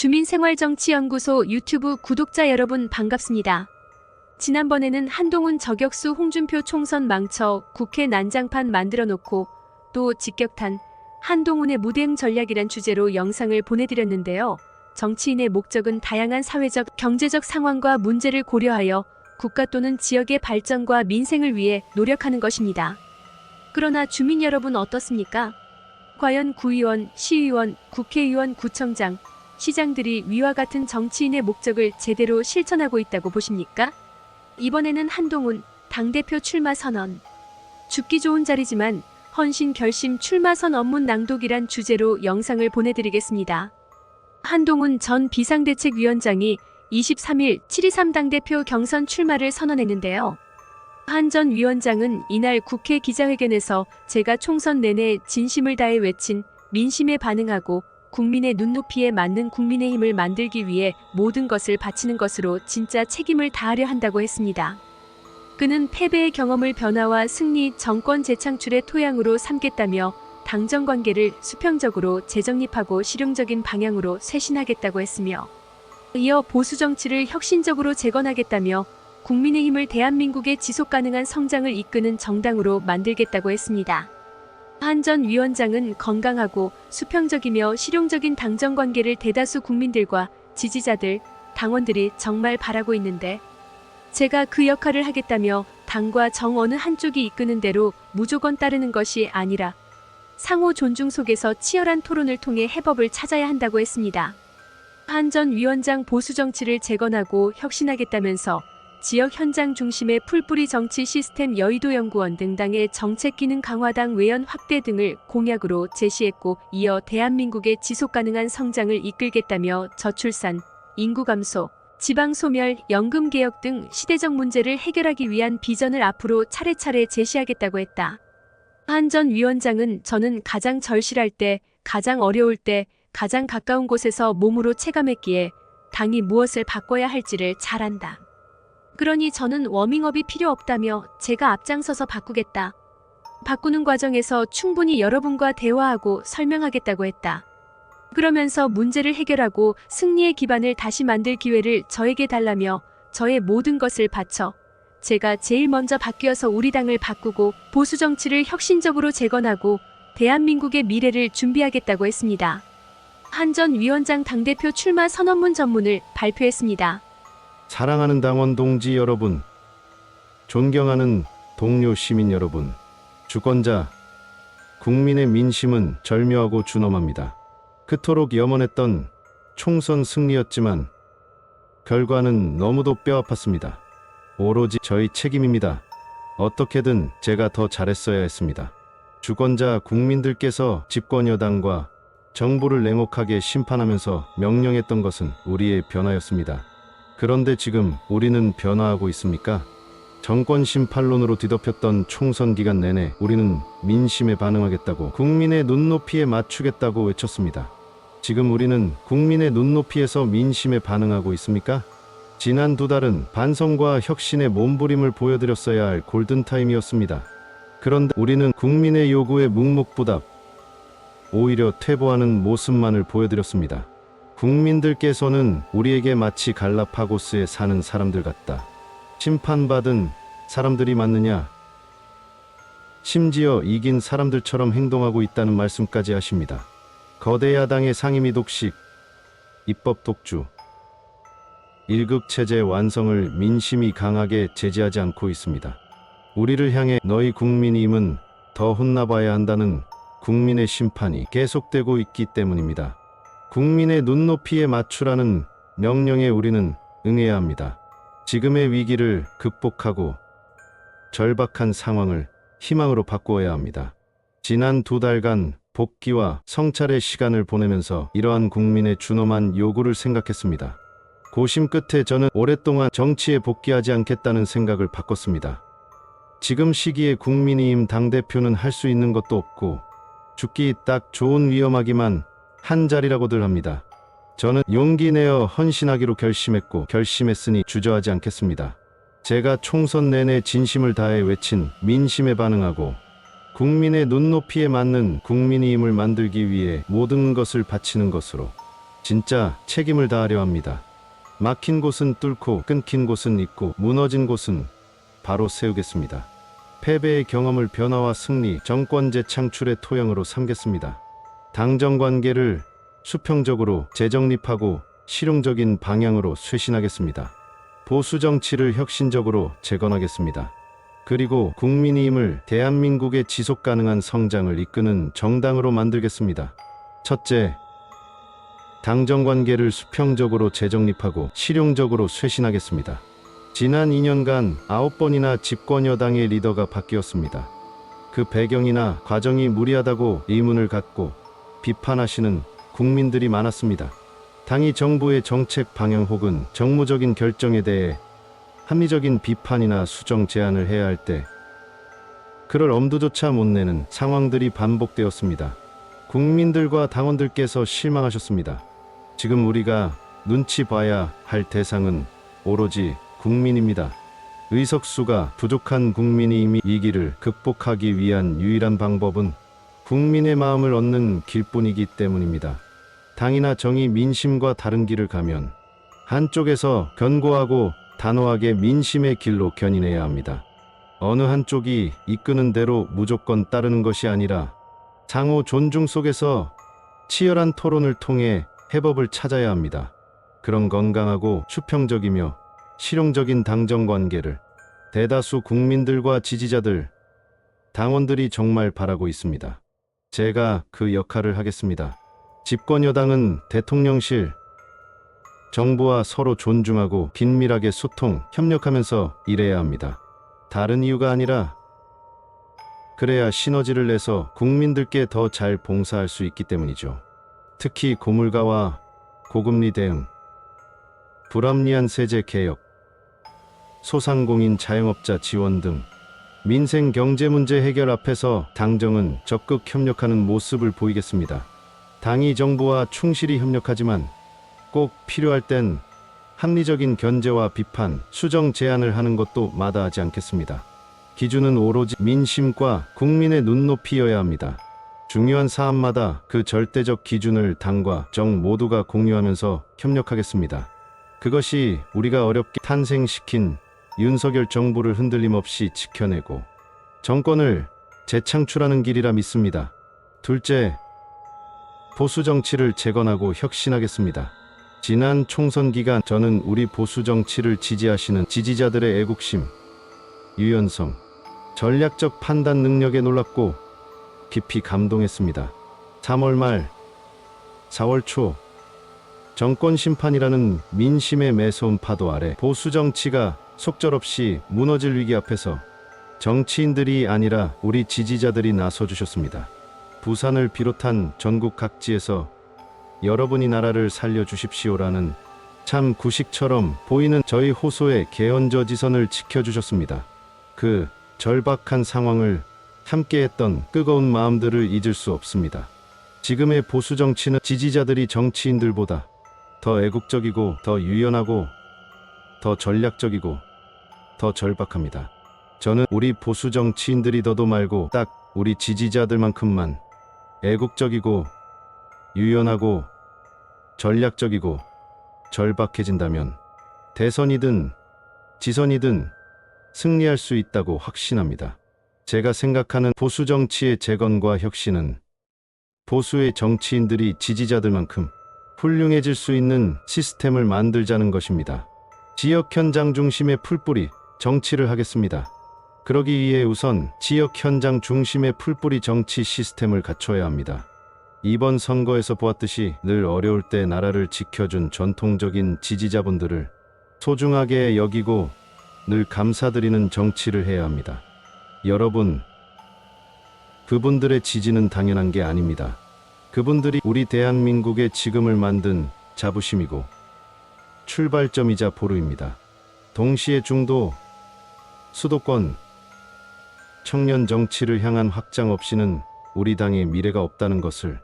주민생활정치연구소 유튜브 구독자 여러분 반갑습니다. 지난번에는 한동훈 저격수 홍준표 총선 망쳐 국회 난장판 만들어 놓고 또 직격탄 한동훈의 무대응 전략이란 주제로 영상을 보내드렸는데요. 정치인의 목적은 다양한 사회적, 경제적 상황과 문제를 고려하여 국가 또는 지역의 발전과 민생을 위해 노력하는 것입니다. 그러나 주민 여러분 어떻습니까? 과연 구의원, 시의원, 국회의원, 구청장, 시장들이 위와 같은 정치인의 목적을 제대로 실천하고 있다고 보십니까? 이번에는 한동훈 당대표 출마 선언. 죽기 좋은 자리지만 헌신 결심 출마 선 업문 낭독이란 주제로 영상을 보내드리겠습니다. 한동훈 전 비상대책위원장이 23일 7.23 당대표 경선 출마를 선언했는데요. 한 전 위원장은 이날 국회 기자회견에서 제가 총선 내내 진심을 다해 외친 민심에 반응하고 국민의 눈높이에 맞는 국민의힘을 만들기 위해 모든 것을 바치는 것으로 진짜 책임을 다하려 한다고 했습니다. 그는 패배의 경험을 변화와 승리, 정권 재창출의 토양으로 삼겠다며 당정 관계를 수평적으로 재정립하고 실용적인 방향으로 쇄신하겠다고 했으며 이어 보수 정치를 혁신적으로 재건하겠다며 국민의힘을 대한민국의 지속 가능한 성장을 이끄는 정당으로 만들겠다고 했습니다. 한 전 위원장은 건강하고 수평적이며 실용적인 당정 관계를 대다수 국민들과 지지자들, 당원들이 정말 바라고 있는데 제가 그 역할을 하겠다며 당과 정 어느 한쪽이 이끄는 대로 무조건 따르는 것이 아니라 상호 존중 속에서 치열한 토론을 통해 해법을 찾아야 한다고 했습니다. 한 전 위원장 보수 정치를 재건하고 혁신하겠다면서 지역 현장 중심의 풀뿌리 정치 시스템 여의도 연구원 등 당의 정책 기능 강화당 외연 확대 등을 공약으로 제시했고 이어 대한민국의 지속 가능한 성장을 이끌겠다며 저출산, 인구 감소, 지방 소멸, 연금 개혁 등 시대적 문제를 해결하기 위한 비전을 앞으로 차례차례 제시하겠다고 했다. 한 전 위원장은 저는 가장 절실할 때, 가장 어려울 때, 가장 가까운 곳에서 몸으로 체감했기에 당이 무엇을 바꿔야 할지를 잘 안다. 그러니 저는 워밍업이 필요 없다며 제가 앞장서서 바꾸겠다. 바꾸는 과정에서 충분히 여러분과 대화하고 설명하겠다고 했다. 그러면서 문제를 해결하고 승리의 기반을 다시 만들 기회를 저에게 달라며 저의 모든 것을 바쳐 제가 제일 먼저 바뀌어서 우리 당을 바꾸고 보수 정치를 혁신적으로 재건하고 대한민국의 미래를 준비하겠다고 했습니다. 한전 위원장 당대표 출마 선언문 전문을 발표했습니다. 사랑하는 당원 동지 여러분, 존경하는 동료 시민 여러분, 주권자, 국민의 민심은 절묘하고 준엄합니다. 그토록 염원했던 총선 승리였지만 결과는 너무도 뼈아팠습니다. 오로지 저희 책임입니다. 어떻게든 제가 더 잘했어야 했습니다. 주권자 국민들께서 집권 여당과 정부를 냉혹하게 심판하면서 명령했던 것은 우리의 변화였습니다. 그런데 지금 우리는 변화하고 있습니까? 정권 심판론으로 뒤덮였던 총선 기간 내내 우리는 민심에 반응하겠다고 국민의 눈높이에 맞추겠다고 외쳤습니다. 지금 우리는 국민의 눈높이에서 민심에 반응하고 있습니까? 지난 두 달은 반성과 혁신의 몸부림을 보여드렸어야 할 골든타임이었습니다. 그런데 우리는 국민의 요구에 묵묵부답, 오히려 퇴보하는 모습만을 보여드렸습니다. 국민들께서는 우리에게 마치 갈라파고스에 사는 사람들 같다. 심판받은 사람들이 맞느냐? 심지어 이긴 사람들처럼 행동하고 있다는 말씀까지 하십니다. 거대 야당의 상임위 독식, 입법 독주, 일극 체제 완성을 민심이 강하게 제지하지 않고 있습니다. 우리를 향해 너희 국민임은 더 혼나봐야 한다는 국민의 심판이 계속되고 있기 때문입니다. 국민의 눈높이에 맞추라는 명령에 우리는 응해야 합니다. 지금의 위기를 극복하고 절박한 상황을 희망으로 바꾸어야 합니다. 지난 두 달간 복귀와 성찰의 시간을 보내면서 이러한 국민의 준엄한 요구를 생각했습니다. 고심 끝에 저는 오랫동안 정치에 복귀하지 않겠다는 생각을 바꿨습니다. 지금 시기에 국민의힘 당대표는 할 수 있는 것도 없고 죽기 딱 좋은 위험하기만 한 자리라고들 합니다. 저는 용기 내어 헌신하기로 결심했고 결심했으니 주저하지 않겠습니다. 제가 총선 내내 진심을 다해 외친 민심에 반응하고 국민의 눈높이에 맞는 국민의힘을 만들기 위해 모든 것을 바치는 것으로 진짜 책임을 다하려 합니다. 막힌 곳은 뚫고 끊긴 곳은 잇고 무너진 곳은 바로 세우겠습니다. 패배의 경험을 변화와 승리, 정권 재창출의 토양으로 삼겠습니다. 당정 관계를 수평적으로 재정립하고 실용적인 방향으로 쇄신하겠습니다. 보수 정치를 혁신적으로 재건하겠습니다. 그리고 국민의 힘을 대한민국의 지속 가능한 성장을 이끄는 정당으로 만들겠습니다. 첫째, 당정 관계를 수평적으로 재정립하고 실용적으로 쇄신하겠습니다. 지난 2년간 9번이나 집권 여당의 리더가 바뀌었습니다. 그 배경이나 과정이 무리하다고 의문을 갖고 비판하시는 국민들이 많았습니다. 당이 정부의 정책 방향 혹은 정무적인 결정에 대해 합리적인 비판이나 수정 제안을 해야 할 때 그럴 엄두조차 못 내는 상황들이 반복되었습니다. 국민들과 당원들께서 실망하셨습니다. 지금 우리가 눈치 봐야 할 대상은 오로지 국민입니다. 의석수가 부족한 국민의 위기를 극복하기 위한 유일한 방법은 국민의 마음을 얻는 길뿐이기 때문입니다. 당이나 정이 민심과 다른 길을 가면 한쪽에서 견고하고 단호하게 민심의 길로 견인해야 합니다. 어느 한쪽이 이끄는 대로 무조건 따르는 것이 아니라 상호 존중 속에서 치열한 토론을 통해 해법을 찾아야 합니다. 그런 건강하고 수평적이며 실용적인 당정 관계를 대다수 국민들과 지지자들, 당원들이 정말 바라고 있습니다. 제가 그 역할을 하겠습니다. 집권 여당은 대통령실, 정부와 서로 존중하고 긴밀하게 소통, 협력하면서 일해야 합니다. 다른 이유가 아니라 그래야 시너지를 내서 국민들께 더 잘 봉사할 수 있기 때문이죠. 특히 고물가와 고금리 대응, 불합리한 세제 개혁, 소상공인 자영업자 지원 등 민생 경제 문제 해결 앞에서 당정은 적극 협력하는 모습을 보이겠습니다. 당이 정부와 충실히 협력하지만 꼭 필요할 땐 합리적인 견제와 비판, 수정 제안을 하는 것도 마다하지 않겠습니다. 기준은 오로지 민심과 국민의 눈높이여야 합니다. 중요한 사안마다 그 절대적 기준을 당과 정 모두가 공유하면서 협력하겠습니다. 그것이 우리가 어렵게 탄생시킨 윤석열 정부를 흔들림 없이 지켜내고 정권을 재창출하는 길이라 믿습니다. 둘째, 보수 정치를 재건하고 혁신하겠습니다. 지난 총선 기간 저는 우리 보수 정치를 지지하시는 지지자들의 애국심, 유연성, 전략적 판단 능력에 놀랐고 깊이 감동했습니다. 3월 말, 4월 초 정권 심판이라는 민심의 매서운 파도 아래 보수 정치가 속절없이 무너질 위기 앞에서 정치인들이 아니라 우리 지지자들이 나서 주셨습니다. 부산을 비롯한 전국 각지에서 여러분이 나라를 살려 주십시오라는 참 구식처럼 보이는 저희 호소의 개헌저지선을 지켜주셨습니다. 그 절박한 상황을 함께했던 뜨거운 마음들을 잊을 수 없습니다. 지금의 보수 정치는 지지자들이 정치인들보다 더 애국적이고 더 유연하고 더 전략적이고 더 절박합니다. 저는 우리 보수 정치인들이 더도 말고 딱 우리 지지자들만큼만 애국적이고 유연하고 전략적이고 절박해진다면 대선이든 지선이든 승리할 수 있다고 확신합니다. 제가 생각하는 보수 정치의 재건과 혁신은 보수의 정치인들이 지지자들만큼 훌륭해질 수 있는 시스템을 만들자는 것입니다. 지역 현장 중심의 풀뿌리 정치를 하겠습니다. 그러기 위해 우선 지역 현장 중심의 풀뿌리 정치 시스템을 갖춰야 합니다. 이번 선거에서 보았듯이 늘 어려울 때 나라를 지켜준 전통적인 지지자분들을 소중하게 여기고 늘 감사드리는 정치를 해야 합니다. 여러분, 그분들의 지지는 당연한 게 아닙니다. 그분들이 우리 대한민국의 지금을 만든 자부심이고 출발점이자 보루입니다. 동시에 중도, 수도권, 청년 정치를 향한 확장 없이는 우리 당의 미래가 없다는 것을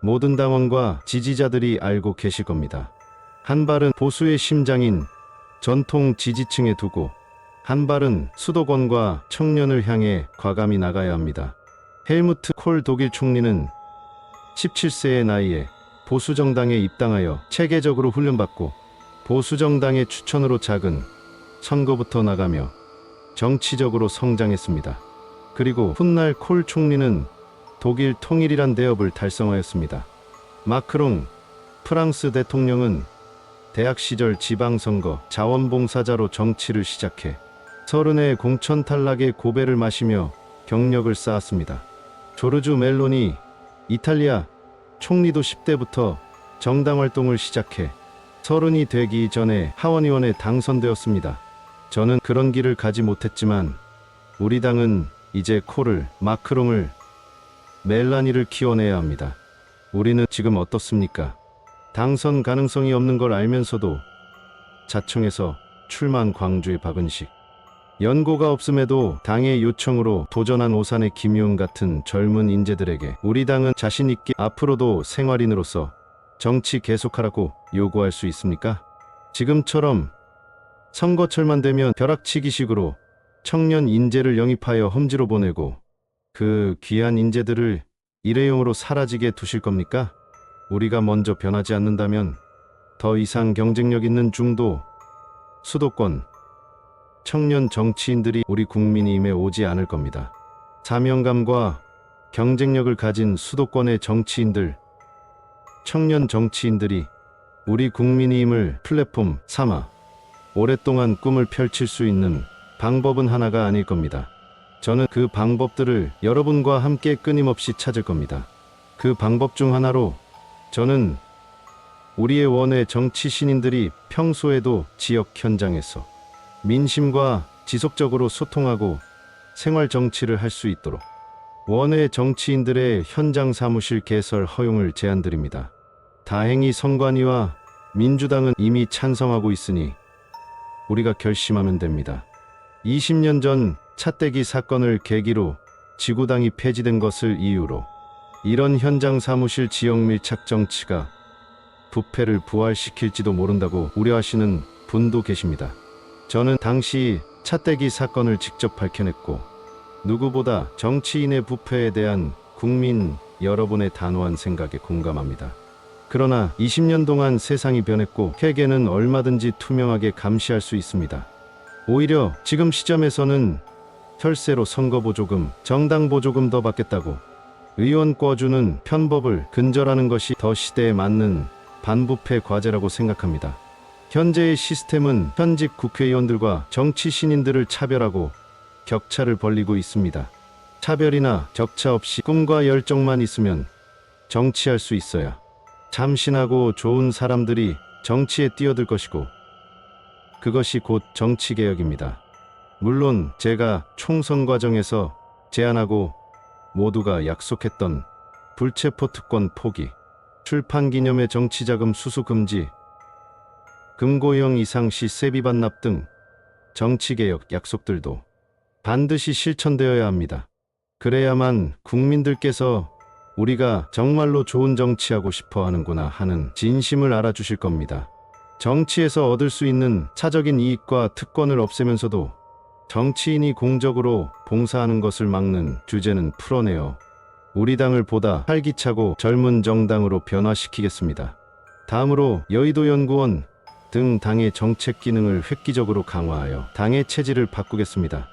모든 당원과 지지자들이 알고 계실 겁니다. 한 발은 보수의 심장인 전통 지지층에 두고 한 발은 수도권과 청년을 향해 과감히 나가야 합니다. 헬무트 콜 독일 총리는 17세의 나이에 보수정당에 입당하여 체계적으로 훈련받고 보수정당의 추천으로 작은 선거부터 나가며 정치적으로 성장했습니다. 그리고 훗날 콜 총리는 독일 통일이란 대업을 달성하였습니다. 마크롱 프랑스 대통령은 대학 시절 지방선거 자원봉사자로 정치를 시작해 서른의 공천 탈락의 고배를 마시며 경력을 쌓았습니다. 조르주 멜로니 이탈리아 총리도 10대부터 정당 활동을 시작해 서른이 되기 전에 하원의원에 당선되었습니다. 저는 그런 길을 가지 못했지만 우리 당은 이제 콜을 마크롱을 멜라니를 키워내야 합니다. 우리는 지금 어떻습니까? 당선 가능성이 없는 걸 알면서도 자청에서 출마한 광주의 박은식 연고가 없음에도 당의 요청으로 도전한 오산의 김용 같은 젊은 인재들에게 우리 당은 자신 있게 앞으로도 생활인으로서 정치 계속하라고 요구할 수 있습니까? 지금처럼 선거철만 되면 벼락치기식으로 청년 인재를 영입하여 험지로 보내고 그 귀한 인재들을 일회용으로 사라지게 두실 겁니까? 우리가 먼저 변하지 않는다면 더 이상 경쟁력 있는 중도, 수도권, 청년 정치인들이 우리 국민임에 오지 않을 겁니다. 사명감과 경쟁력을 가진 수도권의 정치인들, 청년 정치인들이 우리 국민임을 플랫폼 삼아 오랫동안 꿈을 펼칠 수 있는 방법은 하나가 아닐 겁니다. 저는 그 방법들을 여러분과 함께 끊임없이 찾을 겁니다. 그 방법 중 하나로 저는 우리의 원외 정치 신인들이 평소에도 지역 현장에서 민심과 지속적으로 소통하고 생활 정치를 할 수 있도록 원외 정치인들의 현장 사무실 개설 허용을 제안드립니다. 다행히 선관위와 민주당은 이미 찬성하고 있으니 우리가 결심하면 됩니다. 20년 전 차떼기 사건을 계기로 지구당이 폐지된 것을 이유로 이런 현장 사무실 지역 밀착 정치가 부패를 부활시킬지도 모른다고 우려하시는 분도 계십니다. 저는 당시 차떼기 사건을 직접 밝혀냈고 누구보다 정치인의 부패에 대한 국민 여러분의 단호한 생각에 공감합니다. 그러나 20년 동안 세상이 변했고 회계는 얼마든지 투명하게 감시할 수 있습니다. 오히려 지금 시점에서는 혈세로 선거보조금, 정당보조금 더 받겠다고 의원 꿔주는 편법을 근절하는 것이 더 시대에 맞는 반부패 과제라고 생각합니다. 현재의 시스템은 현직 국회의원들과 정치 신인들을 차별하고 격차를 벌리고 있습니다. 차별이나 격차 없이 꿈과 열정만 있으면 정치할 수 있어야 참신하고 좋은 사람들이 정치에 뛰어들 것이고 그것이 곧 정치개혁입니다. 물론 제가 총선 과정에서 제안하고 모두가 약속했던 불체포 특권 포기, 출판 기념의 정치자금 수수 금지, 금고형 이상 시 세비 반납 등 정치개혁 약속들도 반드시 실천되어야 합니다. 그래야만 국민들께서 우리가 정말로 좋은 정치하고 싶어 하는구나 하는 진심을 알아주실 겁니다. 정치에서 얻을 수 있는 차적인 이익과 특권을 없애면서도 정치인이 공적으로 봉사하는 것을 막는 주제는 풀어내어 우리 당을 보다 활기차고 젊은 정당으로 변화시키겠습니다. 다음으로 여의도 연구원 등 당의 정책 기능을 획기적으로 강화하여 당의 체질을 바꾸겠습니다.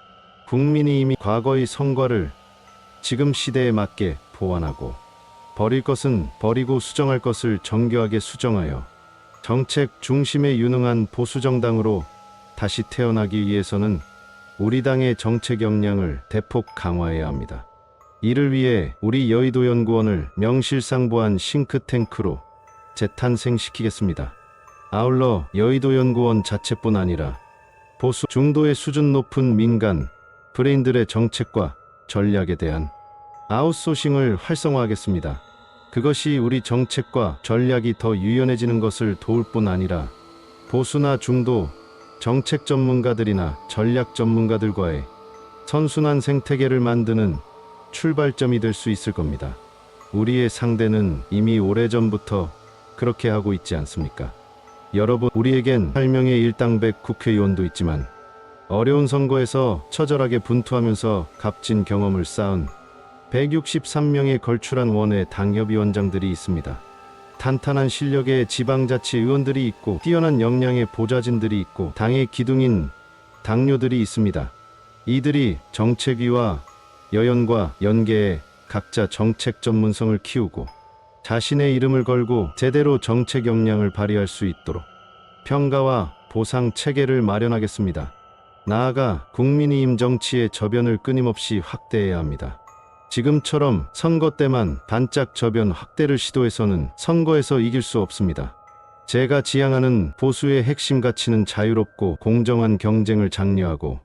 국민이 이미 과거의 성과를 지금 시대에 맞게 보완하고 버릴 것은 버리고 수정할 것을 정교하게 수정하여 정책 중심에 유능한 보수 정당으로 다시 태어나기 위해서는 우리 당의 정책 역량을 대폭 강화해야 합니다. 이를 위해 우리 여의도 연구원을 명실상부한 싱크탱크로 재탄생시키겠습니다. 아울러 여의도 연구원 자체뿐 아니라 보수 중도의 수준 높은 민간 브레인들의 정책과 전략에 대한 아웃소싱을 활성화하겠습니다. 그것이 우리 정책과 전략이 더 유연해지는 것을 도울 뿐 아니라 보수나 중도 정책 전문가들이나 전략 전문가들과의 선순환 생태계를 만드는 출발점이 될 수 있을 겁니다. 우리의 상대는 이미 오래전부터 그렇게 하고 있지 않습니까? 여러분, 우리에겐 8명의 일당백 국회의원도 있지만 어려운 선거에서 처절하게 분투하면서 값진 경험을 쌓은 163명의 걸출한 원외 당협위원장들이 있습니다. 탄탄한 실력의 지방자치 의원들이 있고 뛰어난 역량의 보좌진들이 있고 당의 기둥인 당뇨들이 있습니다. 이들이 정책위와 여연과 연계에 각자 정책 전문성을 키우고 자신의 이름을 걸고 제대로 정책 역량을 발휘할 수 있도록 평가와 보상 체계를 마련하겠습니다. 나아가 국민의힘 정치의 저변을 끊임없이 확대해야 합니다. 지금처럼 선거 때만 반짝 저변 확대를 시도해서는 선거에서 이길 수 없습니다. 제가 지향하는 보수의 핵심 가치는 자유롭고 공정한 경쟁을 장려하고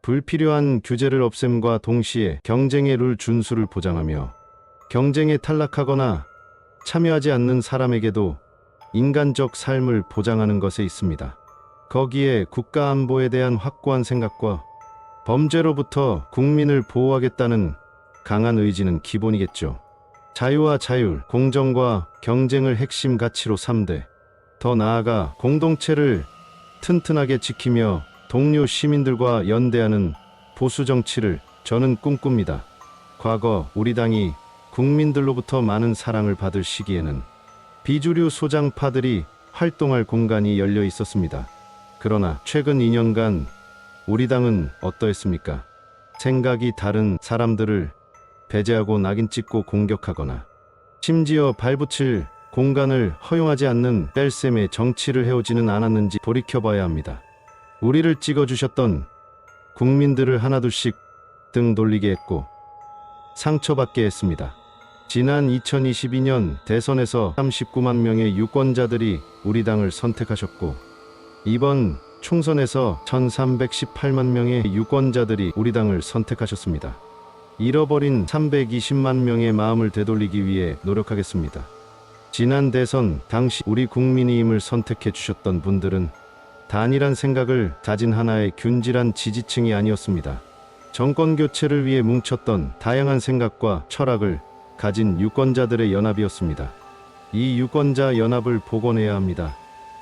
불필요한 규제를 없앰과 동시에 경쟁의 룰 준수를 보장하며 경쟁에 탈락하거나 참여하지 않는 사람에게도 인간적 삶을 보장하는 것에 있습니다. 거기에 국가 안보에 대한 확고한 생각과 범죄로부터 국민을 보호하겠다는 강한 의지는 기본이겠죠. 자유와 자율, 공정과 경쟁을 핵심 가치로 삼되 더 나아가 공동체를 튼튼하게 지키며 동료 시민들과 연대하는 보수 정치를 저는 꿈꿉니다. 과거 우리 당이 국민들로부터 많은 사랑을 받을 시기에는 비주류 소장파들이 활동할 공간이 열려 있었습니다. 그러나 최근 2년간 우리 당은 어떠했습니까? 생각이 다른 사람들을 배제하고 낙인 찍고 공격하거나 심지어 발붙일 공간을 허용하지 않는 뺄셈의 정치를 해오지는 않았는지 돌이켜봐야 합니다. 우리를 찍어주셨던 국민들을 하나둘씩 등 돌리게 했고 상처받게 했습니다. 지난 2022년 대선에서 39만 명의 유권자들이 우리 당을 선택하셨고 이번 총선에서 1318만 명의 유권자들이 우리 당을 선택하셨습니다. 잃어버린 320만 명의 마음을 되돌리기 위해 노력하겠습니다. 지난 대선 당시 우리 국민의힘을 선택해 주셨던 분들은 단일한 생각을 가진 하나의 균질한 지지층이 아니었습니다. 정권 교체를 위해 뭉쳤던 다양한 생각과 철학을 가진 유권자들의 연합이었습니다. 이 유권자 연합을 복원해야 합니다.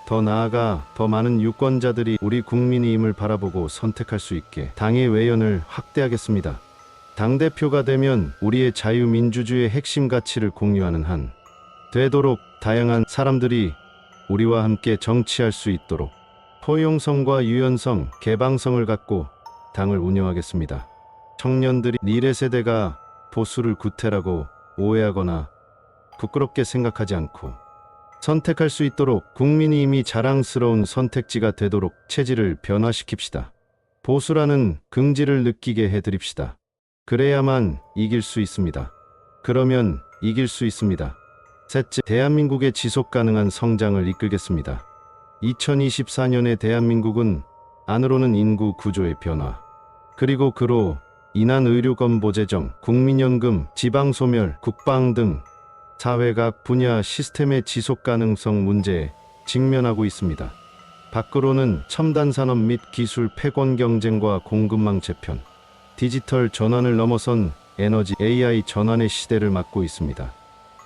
더 나아가 더 많은 유권자들이 우리 국민의힘을 바라보고 선택할 수 있게 당의 외연을 확대하겠습니다. 당대표가 되면 우리의 자유민주주의의 핵심 가치를 공유하는 한 되도록 다양한 사람들이 우리와 함께 정치할 수 있도록 포용성과 유연성, 개방성을 갖고 당을 운영하겠습니다. 청년들이 니래 세대가 보수를 구태라고 오해하거나 부끄럽게 생각하지 않고 선택할 수 있도록 국민의힘이 자랑스러운 선택지가 되도록 체질을 변화시킵시다. 보수라는 긍지를 느끼게 해드립시다. 그래야만 이길 수 있습니다. 그러면 이길 수 있습니다. 셋째, 대한민국의 지속 가능한 성장을 이끌겠습니다. 2024년의 대한민국은 안으로는 인구 구조의 변화, 그리고 그로 인한 의료건보 제정, 국민연금, 지방소멸, 국방 등 사회 각 분야 시스템의 지속 가능성 문제에 직면하고 있습니다. 밖으로는 첨단 산업 및 기술 패권 경쟁과 공급망 재편, 디지털 전환을 넘어선 에너지 AI 전환의 시대를 맞고 있습니다.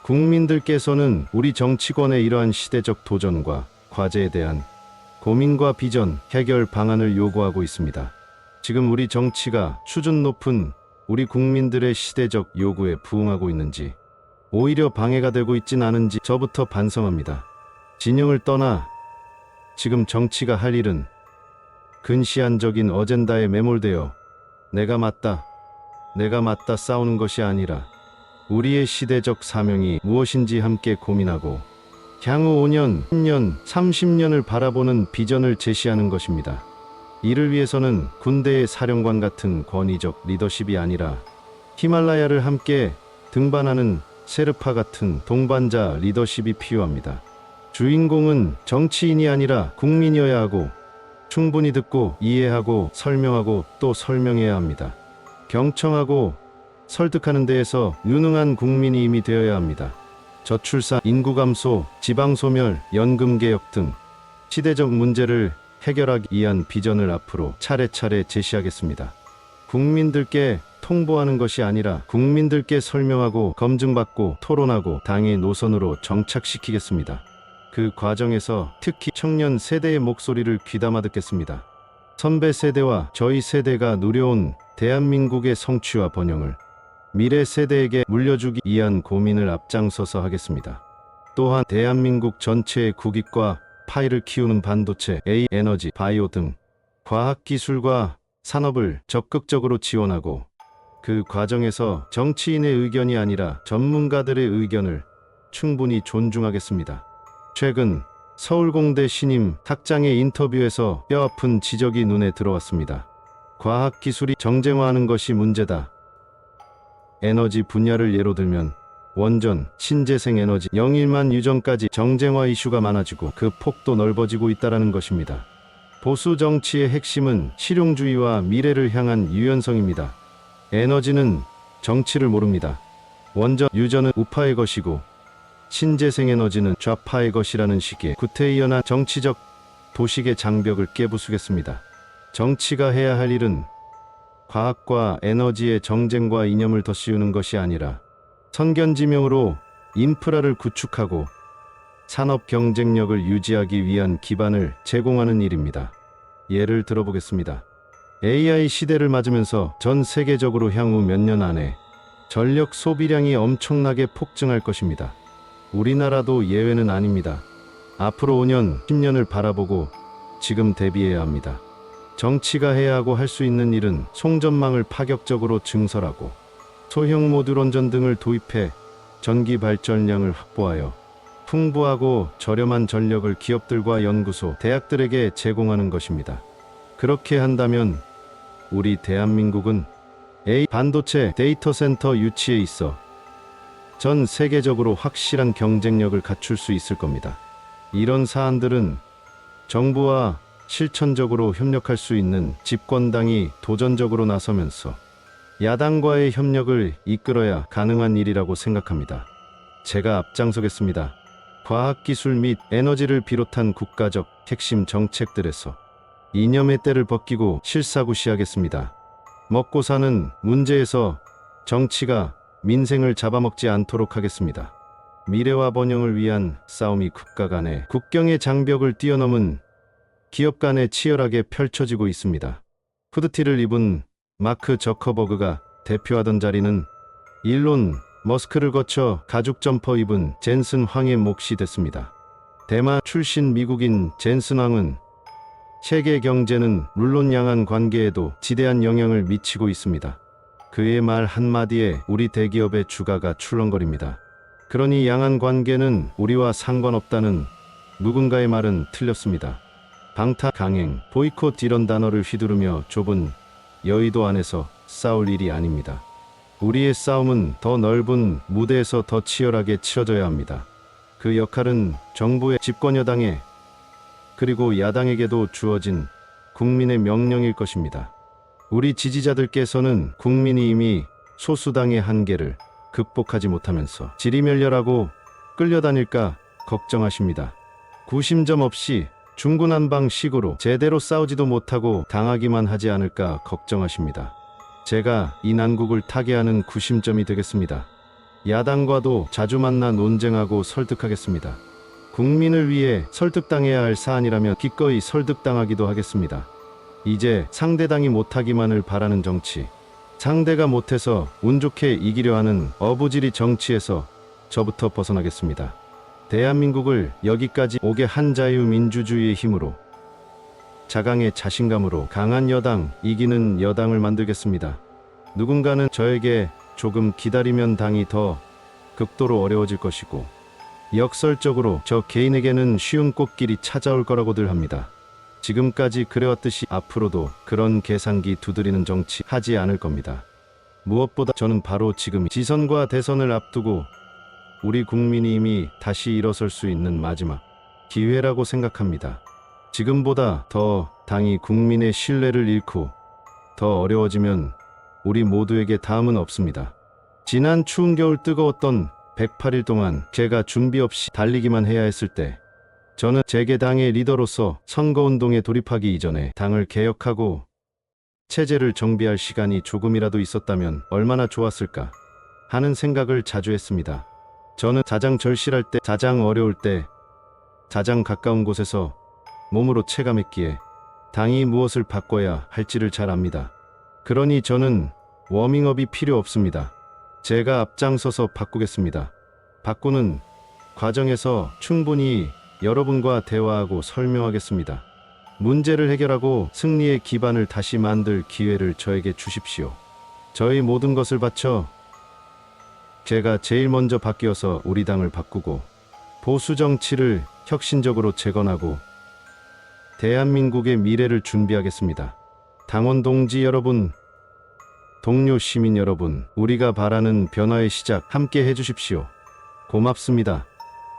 국민들께서는 우리 정치권의 이러한 시대적 도전과 과제에 대한 고민과 비전, 해결 방안을 요구하고 있습니다. 지금 우리 정치가 수준 높은 우리 국민들의 시대적 요구에 부응하고 있는지, 오히려 방해가 되고 있진 않은지 저부터 반성합니다. 진영을 떠나 지금 정치가 할 일은 근시안적인 어젠다에 매몰되어 내가 맞다, 내가 맞다 싸우는 것이 아니라 우리의 시대적 사명이 무엇인지 함께 고민하고 향후 5년, 10년, 30년을 바라보는 비전을 제시하는 것입니다. 이를 위해서는 군대의 사령관 같은 권위적 리더십이 아니라 히말라야를 함께 등반하는 세르파 같은 동반자 리더십이 필요합니다. 주인공은 정치인이 아니라 국민이어야 하고 충분히 듣고 이해하고 설명하고 또 설명해야 합니다. 경청하고 설득하는 데에서 유능한 국민이 이미 되어야 합니다. 저출산, 인구 감소, 지방 소멸, 연금 개혁 등 시대적 문제를 해결하기 위한 비전을 앞으로 차례차례 제시하겠습니다. 국민들께 통보하는 것이 아니라 국민들께 설명하고 검증받고 토론하고 당의 노선으로 정착시키겠습니다. 그 과정에서 특히 청년 세대의 목소리를 귀담아 듣겠습니다. 선배 세대와 저희 세대가 누려온 대한민국의 성취와 번영을 미래 세대에게 물려주기 위한 고민을 앞장서서 하겠습니다. 또한 대한민국 전체의 국익과 파일을 키우는 반도체, A 에너지, 바이오 등 과학 기술과 산업을 적극적으로 지원하고 그 과정에서 정치인의 의견이 아니라 전문가들의 의견을 충분히 존중하겠습니다. 최근 서울공대 신임 학장의 인터뷰에서 뼈아픈 지적이 눈에 들어왔습니다. 과학 기술이 정쟁화하는 것이 문제다. 에너지 분야를 예로 들면 원전, 신재생 에너지, 영일만 유전까지 정쟁화 이슈가 많아지고 그 폭도 넓어지고 있다는 것입니다. 보수 정치의 핵심은 실용주의와 미래를 향한 유연성입니다. 에너지는 정치를 모릅니다. 원전, 유전은 우파의 것이고 신재생 에너지는 좌파의 것이라는 식의 구태의연한 정치적 도식의 장벽을 깨부수겠습니다. 정치가 해야 할 일은 과학과 에너지의 정쟁과 이념을 더 씌우는 것이 아니라 선견지명으로 인프라를 구축하고 산업 경쟁력을 유지하기 위한 기반을 제공하는 일입니다. 예를 들어보겠습니다. AI 시대를 맞으면서 전 세계적으로 향후 몇 년 안에 전력 소비량이 엄청나게 폭증할 것입니다. 우리나라도 예외는 아닙니다. 앞으로 5년, 10년을 바라보고 지금 대비해야 합니다. 정치가 해야 하고 할 수 있는 일은 송전망을 파격적으로 증설하고 소형 모듈 원전 등을 도입해 전기 발전량을 확보하여 풍부하고 저렴한 전력을 기업들과 연구소, 대학들에게 제공하는 것입니다. 그렇게 한다면 우리 대한민국은 A 반도체 데이터 센터 유치에 있어 전 세계적으로 확실한 경쟁력을 갖출 수 있을 겁니다. 이런 사안들은 정부와 실천적으로 협력할 수 있는 집권당이 도전적으로 나서면서 야당과의 협력을 이끌어야 가능한 일이라고 생각합니다. 제가 앞장서겠습니다. 과학기술 및 에너지를 비롯한 국가적 핵심 정책들에서 이념의 때를 벗기고 실사구시하겠습니다. 먹고 사는 문제에서 정치가 민생을 잡아먹지 않도록 하겠습니다. 미래와 번영을 위한 싸움이 국가 간의 국경의 장벽을 뛰어넘은 기업 간에 치열하게 펼쳐지고 있습니다. 후드티를 입은 마크 저커버그가 대표하던 자리는 일론 머스크를 거쳐 가죽 점퍼 입은 젠슨 황의 몫이 됐습니다. 대만 출신 미국인 젠슨 황은 세계 경제는 물론 양안 관계에도 지대한 영향을 미치고 있습니다. 그의 말 한마디에 우리 대기업의 주가가 출렁거립니다. 그러니 양안 관계는 우리와 상관없다는 누군가의 말은 틀렸습니다. 방타 강행, 보이콧 이런 단어를 휘두르며 좁은 여의도 안에서 싸울 일이 아닙니다. 우리의 싸움은 더 넓은 무대에서 더 치열하게 치러져야 합니다. 그 역할은 정부의 집권 여당에 그리고 야당에게도 주어진 국민의 명령일 것입니다. 우리 지지자들께서는 국민이 이미 소수당의 한계를 극복하지 못하면서 지리멸렬하고 끌려다닐까 걱정하십니다. 구심점 없이 중구난방식으로 제대로 싸우지도 못하고 당하기만 하지 않을까 걱정하십니다. 제가 이 난국을 타개하는 구심점이 되겠습니다. 야당과도 자주 만나 논쟁하고 설득하겠습니다. 국민을 위해 설득당해야 할 사안이라면 기꺼이 설득당하기도 하겠습니다. 이제 상대당이 못하기만을 바라는 정치, 상대가 못해서 운 좋게 이기려 하는 어부지리 정치에서 저부터 벗어나겠습니다. 대한민국을 여기까지 오게 한 자유민주주의의 힘으로 자강의 자신감으로 강한 여당, 이기는 여당을 만들겠습니다. 누군가는 저에게 조금 기다리면 당이 더 극도로 어려워질 것이고 역설적으로 저 개인에게는 쉬운 꽃길이 찾아올 거라고들 합니다. 지금까지 그래왔듯이 앞으로도 그런 계산기 두드리는 정치 하지 않을 겁니다. 무엇보다 저는 바로 지금 지선과 대선을 앞두고 우리 국민이 이미 다시 일어설 수 있는 마지막 기회라고 생각합니다. 지금보다 더 당이 국민의 신뢰를 잃고 더 어려워지면 우리 모두에게 다음은 없습니다. 지난 추운 겨울 뜨거웠던 108일 동안 제가 준비 없이 달리기만 해야 했을 때 저는 제게 당의 리더로서 선거운동에 돌입하기 이전에 당을 개혁하고 체제를 정비할 시간이 조금이라도 있었다면 얼마나 좋았을까 하는 생각을 자주 했습니다. 저는 가장 절실할 때, 가장 어려울 때, 가장 가까운 곳에서 몸으로 체감했기에 당이 무엇을 바꿔야 할지를 잘 압니다. 그러니 저는 워밍업이 필요 없습니다. 제가 앞장서서 바꾸겠습니다. 바꾸는 과정에서 충분히 여러분과 대화하고 설명하겠습니다. 문제를 해결하고 승리의 기반을 다시 만들 기회를 저에게 주십시오. 저희 모든 것을 바쳐 제가 제일 먼저 바뀌어서 우리 당을 바꾸고 보수 정치를 혁신적으로 재건하고 대한민국의 미래를 준비하겠습니다. 당원 동지 여러분, 동료 시민 여러분, 우리가 바라는 변화의 시작 함께 해주십시오. 고맙습니다.